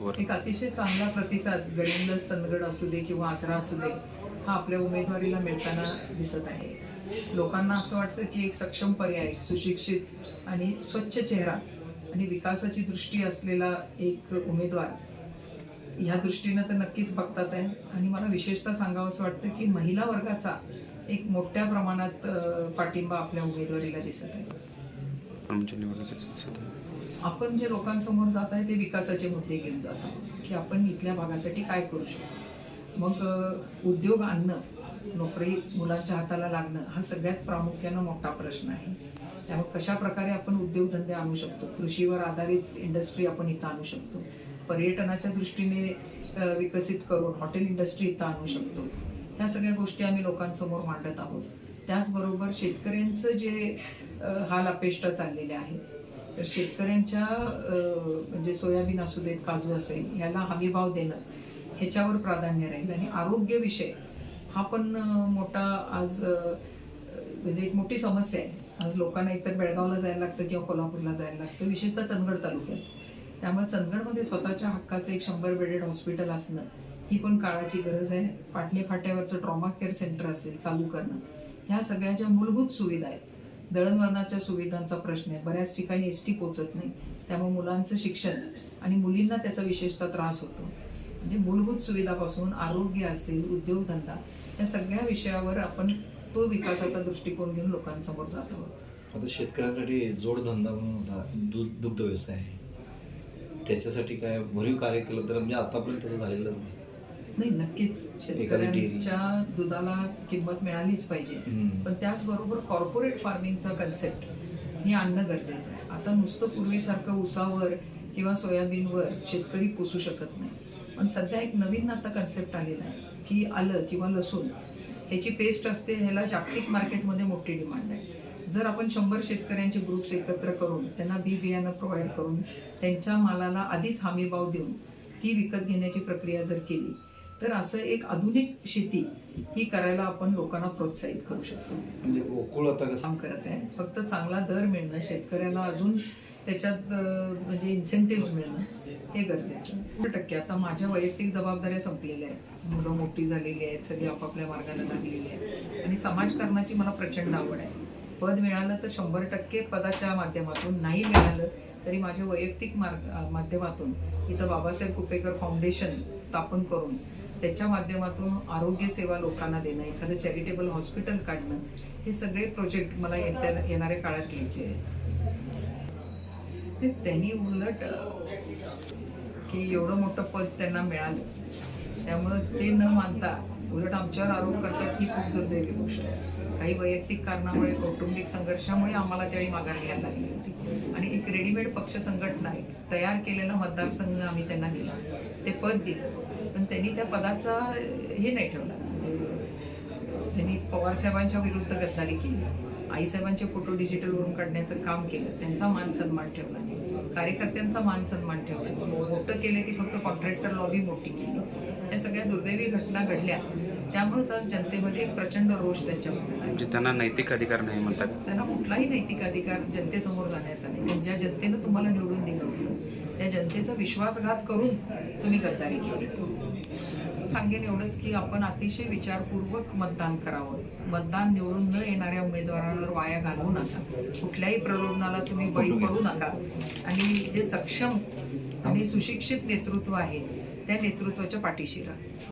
एक अतिशय चांगला प्रतिसाद गडिंग्लज चंदगड असू दे किंवा आजरा असू दे हा आपल्या उमेदवारीला मिळताना दिसत आहे. लोकांना असं वाटतं की एक सक्षम पर्याय सुशिक्षित आणि स्वच्छ चेहरा आणि विकासाची दृष्टी असलेला एक उमेदवार ह्या दृष्टीनं तर नक्कीच बघतात आहे. आणि मला विशेषतः सांगावं असं वाटतं की महिला वर्गाचा एक मोठ्या प्रमाणात पाठिंबा आपल्या उमेदवारीला दिसत आहे. आपण जे लोकांसमोर जात आहे ते विकासाचे मुद्दे घेऊन जात की आपण इथल्या भागासाठी काय करू शकतो? मग उद्योग आणणं नोकरी मुलांच्या हाताला लागणं हा सगळ्यात प्रामुख्यानं मोठा प्रश्न आहे. त्यामुळे कशा प्रकारे आपण उद्योगधंदे आणू शकतो? कृषीवर आधारित इंडस्ट्री आपण इथं आणू शकतो. पर्यटनाच्या दृष्टीने विकसित करून हॉटेल इंडस्ट्री इथं आणू शकतो. ह्या सगळ्या गोष्टी आम्ही लोकांसमोर मांडत आहोत. त्याचबरोबर शेतकऱ्यांचं जे हाल अपेष्टा चाललेले आहेत तर शेतकऱ्यांच्या म्हणजे सोयाबीन असू देत काजू असेल ह्याला हमीभाव देणं ह्याच्यावर प्राधान्य राहील. आणि आरोग्य विषय हा पण मोठा आज म्हणजे एक मोठी समस्या आहे. आज लोकांना एकतर बेळगावला जायला लागतं किंवा कोल्हापूरला जायला लागतं विशेषतः चंदगड तालुक्यात. त्यामुळे चंदगडमध्ये स्वतःच्या हक्काचं एक शंभर बेडेड हॉस्पिटल असणं ही पण काळाची गरज आहे. पाटणी फाट्यावरचं ट्रॉमा केअर सेंटर असेल चालू करणं ह्या सगळ्या ज्या मूलभूत सुविधा आहेत दळणवळणाच्या सुविधांचा प्रश्न आहे. बऱ्याच ठिकाणी एस टी पोचत नाही त्यामुळे मुलांचं शिक्षण आणि मुलींना त्याचा विशेषतः त्रास होतो. म्हणजे मूलभूत सुविधापासून आरोग्य असेल उद्योगधंदा या सगळ्या विषयावर आपण तो विकासाचा दृष्टिकोन घेऊन लोकांसमोर जात आहोत. आता शेतकऱ्यांसाठी जोडधंदा म्हणून होता दूध दुग्ध व्यवसाय आहे. त्याच्यासाठी काय भरीव कार्य केलं तर म्हणजे आतापर्यंत तसं झालेलंच नाही. नाही नक्कीच. शेतकऱ्यांच्या दुधाला किंमत मिळालीच पाहिजे. पण त्याचबरोबर कॉर्पोरेट फार्मिंगचा कन्सेप्ट हे आणणं गरजेचं आहे. आता नुसतं पूर्वीसारखं उसावर किंवा सोयाबीनवर शेतकरी पोसू शकत नाही. पण सध्या एक नवीन आता कन्सेप्ट आलेला आहे की आलं किंवा लसूण. ह्याची पेस्ट असते ह्याला जागतिक मार्केटमध्ये मोठी डिमांड आहे. जर आपण शंभर शेतकऱ्यांचे ग्रुप्स एकत्र करून त्यांना बी बियाणं प्रोव्हाइड करून त्यांच्या मालाला आधीच हमीभाव देऊन ती विकत घेण्याची प्रक्रिया जर केली तर असं एक आधुनिक शेती ही करायला आपण लोकांना प्रोत्साहित करू शकतो. म्हणजे गोकुळ आता काम करत आहे. फक्त चांगला दर मिळणं शेतकऱ्याला अजून त्याच्यात म्हणजे इन्सेंटिव्ह मिळणं हे गरजेचं टक्के. आता माझ्या वैयक्तिक जबाबदाऱ्या संपलेल्या आहेत. मुलं मोठी झालेली आहेत सगळी आपापल्या मार्गाला लागलेली आहेत. आणि समाजकारणाची मला प्रचंड आवड आहे. पद मिळालं तर शंभर टक्के पदाच्या माध्यमातून. नाही मिळालं तरी माझ्या वैयक्तिक मार्ग माध्यमातून इथं बाबासाहेब कुपेकर फाउंडेशन स्थापन करून त्याच्या माध्यमातून आरोग्य सेवा लोकांना देणं एखादं चॅरिटेबल हॉस्पिटल काढणं हे सगळे प्रोजेक्ट मला येणाऱ्या काळात घ्यायचे आहेत. ते त्यांनी उलट की एवढं मोठं पद त्यांना मिळालं. त्यामुळं ते न मानता उलट आमच्यावर आरोप करतात ही खूप दुर्दैवी गोष्ट आहे. काही वैयक्तिक कारणामुळे कौटुंबिक संघर्षामुळे आम्हाला त्यावेळी माघार घ्यायला लागली होती. आणि एक रेडीमेड पक्ष संघटना एक तयार केलेला मतदारसंघ आम्ही त्यांना दिला. ते पद दिलं. पण त्यांनी त्या पदाचा हे नाही ठेवला. म्हणजे त्यांनी पवारसाहेबांच्या विरुद्ध गद्दारी केली. आईसाहेबांचे फोटो डिजिटलवरून काढण्याचं काम केलं. त्यांचा मान सन्मान ठेवला कार्यकर्त्यांचा मान सन्मान ठेवला मोठं केले ती फक्त कॉन्ट्रॅक्टर लॉबी मोठी केली. या सगळ्या दुर्दैवी घटना घडल्या. त्यामुळेच आज जनतेमध्ये एक प्रचंड रोष त्यांच्याबद्दल आहे. म्हणजे त्यांना नैतिक अधिकार नाही म्हणतात. त्यांना कुठलाही नैतिक अधिकार जनतेसमोर जाण्याचा नाही. ज्या जनतेनं तुम्हाला निवडून दिलं होतं त्या जनतेचा विश्वासघात करून तुम्ही गद्दारी केली. सांगेन एवढंच की आपण अतिशय विचारपूर्वक मतदान करावं. मतदान निवडून न येणाऱ्या उमेदवारांवर वाया घालवू नका. कुठल्याही प्रलोभनाला तुम्ही बळी पडू नका. आणि जे सक्षम आणि सुशिक्षित नेतृत्व आहे नेतृत्वाच्या पाठीशी राहा